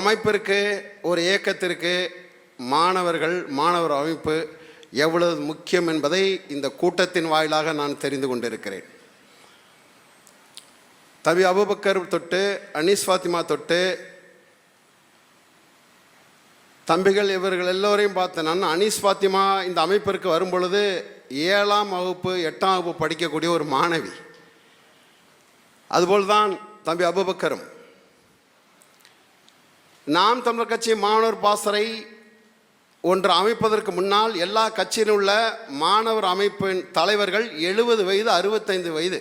அமைப்பிற்கு ஒரு இயக்கத்திற்கு மாணவர்கள் மாணவர் அமைப்பு எவ்வளவு முக்கியம் என்பதை இந்த கூட்டத்தின் வாயிலாக நான் தெரிந்து கொண்டிருக்கிறேன். தவி அபுபக்கர் தொட்டு அனீஸ் ஃபாத்திமா தொட்டு தம்பிகள் இவர்கள் எல்லோரையும் பார்த்தேன் நான் அனீஸ் ஃபாத்திமா இந்த அமைப்பிற்கு வரும்பொழுது ஏழாம் வகுப்பு எட்டாம் வகுப்பு படிக்கக்கூடிய ஒரு மாணவி. அதுபோல் தான் தம்பி அபுபக்கரும். நாம் தமிழர் கட்சி மாணவர் பாசறை ஒன்று அமைப்பதற்கு முன்னால் எல்லா கட்சியிலும் உள்ள மாணவர் அமைப்பின் தலைவர்கள் எழுபது வயது அறுபத்தைந்து வயது.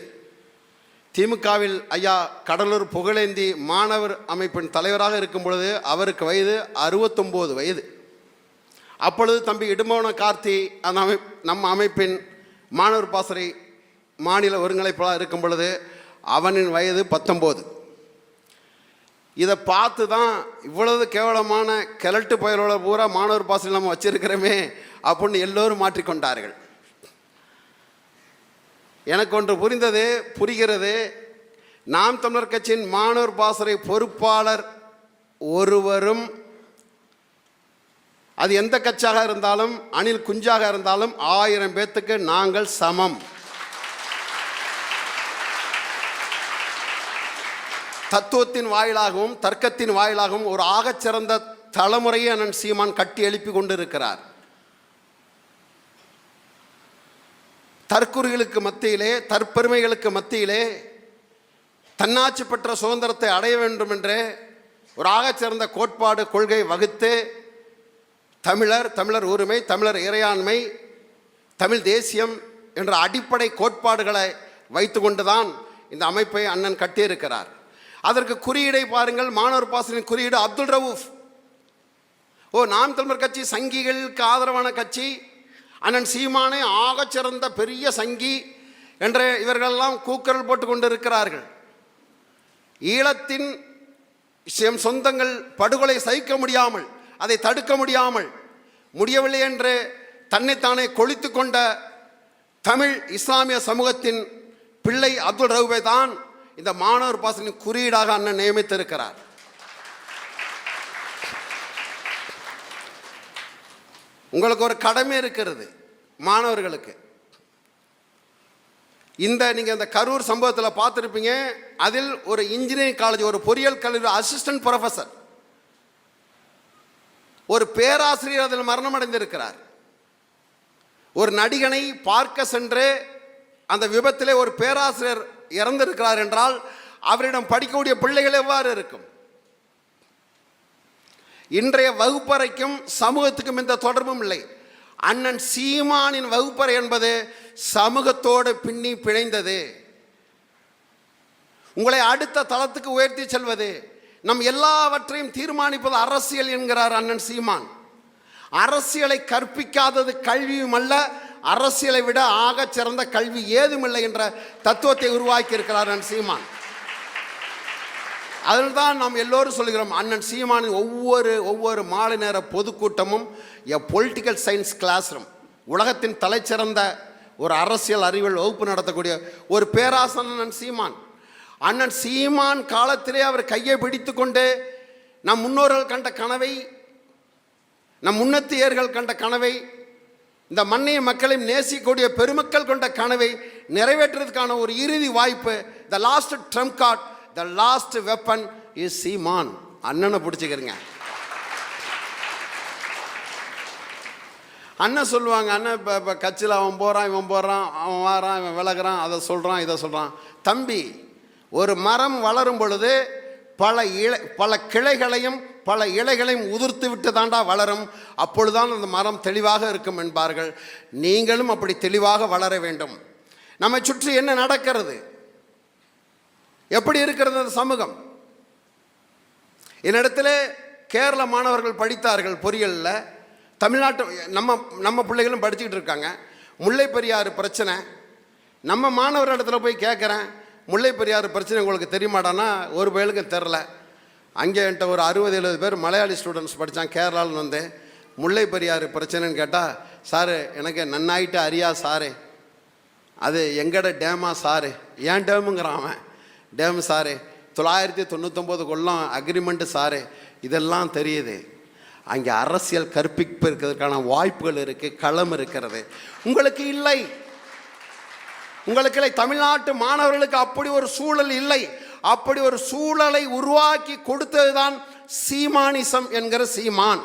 திமுகவில் ஐயா கடலூர் புகழேந்தி மாணவர் அமைப்பின் தலைவராக இருக்கும் பொழுது அவருக்கு வயது அறுபத்தொம்போது வயது. அப்பொழுது தம்பி இடுமோன கார்த்தி அந்த அமை நம்ம அமைப்பின் மாணவர் பாசறை மாநில ஒருங்கிணைப்பாளர் இருக்கும் பொழுது அவனின் வயது பத்தொம்போது. இதை பார்த்து தான் இவ்வளவு கேவலமான கிழட்டு பயலோட பூரா மாணவர் பாசறை நம்ம வச்சிருக்கிறோமே அப்படின்னு எல்லோரும் மாற்றிக்கொண்டார்கள். எனக்கு ஒன்று புரிந்தது புரிகிறது. நாம் தமிழர் கட்சியின் மாணவர் பாசறை பொறுப்பாளர் ஒருவரும் அது எந்த கட்சியாக இருந்தாலும் அணில் குஞ்சாக இருந்தாலும் ஆயிரம் பேர்த்துக்கு நாங்கள் சமம். தத்துவத்தின் வாயிலாகவும் தர்க்கத்தின் வாயிலாகவும் ஒரு ஆகச்சிறந்த தலைமுறையை அண்ணன் சீமான் கட்டி எழுப்பி கொண்டிருக்கிறார். தற்குறிகளுக்கு மத்தியிலே தற்பெருமைகளுக்கு மத்தியிலே தன்னாட்சி பெற்ற சுதந்திரத்தை அடைய வேண்டும் என்றே ஒரு ஆகச்சிறந்த கோட்பாடு கொள்கை வகுத்து தமிழர் தமிழர் உரிமை தமிழர் இறையாண்மை தமிழ் தேசியம் என்ற அடிப்படை கோட்பாடுகளை வைத்துக்கொண்டுதான் இந்த அமைப்பை அண்ணன் கட்டியிருக்கிறார். அதற்கு குறியீடை பாருங்கள். மாணவர் பாசனின் குறியீடு அப்துல் ரவூஃப். ஓ நாம் தமிழர் கட்சி சங்கிகளுக்கு ஆதரவான கட்சி. அண்ணன் சீமானே ஆகச்சிறந்த பெரிய சங்கி என்ற இவர்களெல்லாம் கூக்கரல் போட்டு கொண்டிருக்கிறார்கள். ஈழத்தின் எம் சொந்தங்கள் படுகொலை சகிக்க முடியாமல் அதை தடுக்க முடியாமல் முடியவில்லை என்று தன்னைத்தானே கொளித்து கொண்ட தமிழ் இஸ்லாமிய சமூகத்தின் பிள்ளை அப்துல் ரவுபை தான் இந்த மாணவர் பாசனின் குறியீடாக அண்ணன் நியமித்திருக்கிறார். உங்களுக்கு ஒரு கடமை இருக்கிறது மாணவர்களுக்கு. இந்த நீங்கள் இந்த கரூர் சம்பவத்தில் பார்த்துருப்பீங்க அதில் ஒரு இன்ஜினியரிங் காலேஜ் ஒரு பொறியியல் கல்லூரி அசிஸ்டன்ட் ப்ரொஃபஸர் ஒரு பேராசிரியர் அதில் மரணம் அடைந்திருக்கிறார் ஒரு நடிகனை பார்க்க சென்று அந்த விபத்திலே ஒரு பேராசிரியர் இறந்திருக்கிறார் என்றால் அவரிடம் படிக்கக்கூடிய பிள்ளைகள் எவ்வாறு இருக்கும்? இன்றைய வகுப்பறைக்கும் சமூகத்துக்கும் எந்த தொடர்பும் இல்லை. அண்ணன் சீமானின் வகுப்பறை என்பது சமூகத்தோடு பின்னி பிழைந்தது உங்களை அடுத்த தளத்துக்கு உயர்த்தி செல்வது நம் எல்லாவற்றையும் தீர்மானிப்பது அரசியல் என்கிறார் அண்ணன் சீமான். அரசியலை கற்பிக்காதது கல்வியும் அல்ல அரசியலை விட ஆக சிறந்த கல்வி ஏதுமில்லை என்ற தத்துவத்தை உருவாக்கி இருக்கிறார் அண்ணன் சீமான். அதில் தான் நாம் எல்லோரும் சொல்கிறோம் அண்ணன் சீமானின் ஒவ்வொரு ஒவ்வொரு மாலை நேர பொதுக்கூட்டமும் a political science classroom உலகத்தின் தலைச்சிறந்த ஒரு அரசியல் அறிவியல் வகுப்பு நடத்தக்கூடிய ஒரு பேராசன் அண்ணன் சீமான். அண்ணன் சீமான் காலத்திலே அவர் கையை பிடித்து கொண்டு நம் முன்னோர்கள் கண்ட கனவை நம் முன்னத்தியர்கள் கண்ட கனவை இந்த மண்ணைய மக்களையும் நேசிக்கக்கூடிய பெருமக்கள் கொண்ட கனவை நிறைவேற்றுறதுக்கான ஒரு இறுதி வாய்ப்பு the last trump card the last weapon is Seeman அண்ணனை பிடிச்சிக்கிறங்க. அண்ணன் சொல்லுவாங்க அண்ணன் இப்போ இப்போ கட்சியில் அவன் போகிறான் இவன் போகிறான் அவன் வாரான் இவன் விலகுறான் அதை சொல்கிறான் இதை சொல்கிறான் தம்பி ஒரு மரம் வளரும் பொழுது பல இலை பல கிளைகளையும் பல இலைகளையும் உதிர்த்து விட்டு தாண்டா வளரும். அப்பொழுதுதான் அந்த மரம் தெளிவாக இருக்கும் என்பார்கள். நீங்களும் அப்படி தெளிவாக வளர வேண்டும். நம்மை சுற்றி என்ன நடக்கிறது? எப்படி இருக்கிறது அந்த சமூகம்? என்னிடத்தில் கேரள மாணவர்கள் படித்தார்கள் பொறியியலில். தமிழ்நாட்டு நம்ம நம்ம பிள்ளைகளும் படிச்சுக்கிட்டு இருக்காங்க. முல்லை பெரியாறு பிரச்சனை. நம்ம மாணவர் இடத்துல போய் கேட்குறேன் முல்லை பெரியாறு பிரச்சனை உங்களுக்கு தெரியுமாடானா ஒரு பயலுக்கும் தெரில அங்கே என்கிட்ட ஒரு அறுபது எழுபது பேர் மலையாளி ஸ்டூடெண்ட்ஸ் படித்தான் கேரளாவில் வந்து முல்லை பெரியாறு பிரச்சனைன்னு கேட்டால் சாரு எனக்கு நன்னாயிட்டு அறியா சாரு. அது எங்கட டேமா சாரு? ஏன் டேமுங்கிறான் அவன். டேம் சாரு தொள்ளாயிரத்தி தொண்ணூத்தொம்பது கொள்ளம் அக்ரிமெண்ட்டு சாரு. இதெல்லாம் தெரியுது. அங்கே அரசியல் கற்பிப்பதற்கான வாய்ப்புகள் இருக்குது களம் இருக்கிறது. உங்களுக்கு இல்லை. உங்களுக்கு இல்லை. தமிழ்நாட்டு மாணவர்களுக்கு அப்படி ஒரு சூழல் இல்லை. அப்படி ஒரு சூழலை உருவாக்கி கொடுத்ததுதான் சீமானிசம் என்கிற சீமான்.